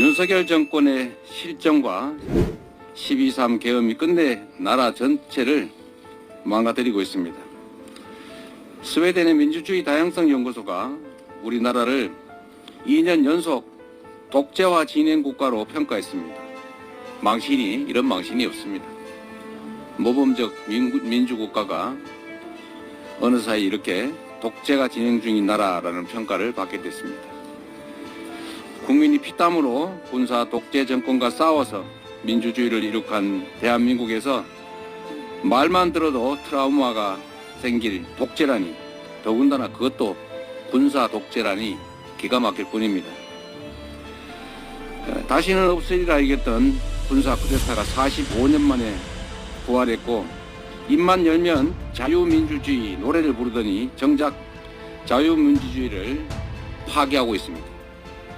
윤석열 정권의 실정과 12.3 계엄이 끝내 나라 전체를 망가뜨리고 있습니다. 스웨덴의 민주주의 다양성 연구소가 우리나라를 2년 연속 독재화 진행 국가로 평가했습니다. 망신이 이런 망신이 없습니다. 모범적 민구- 민주국가가 어느 사이 이렇게 독재가 진행 중인 나라라는 평가를 받게 됐습니다. 국민이 피땀으로 군사 독재 정권과 싸워서 민주주의를 이룩한 대한민국에서 말만 들어도 트라우마가 생길 독재라니 더군다나 그것도 군사 독재라니 기가 막힐 뿐입니다. 에, 다시는 없으리라 알겠던 군사 쿠데타가 45년 만에 부활했고 입만 열면 자유민주주의 노래를 부르더니 정작 자유민주주의를 파괴하고 있습니다.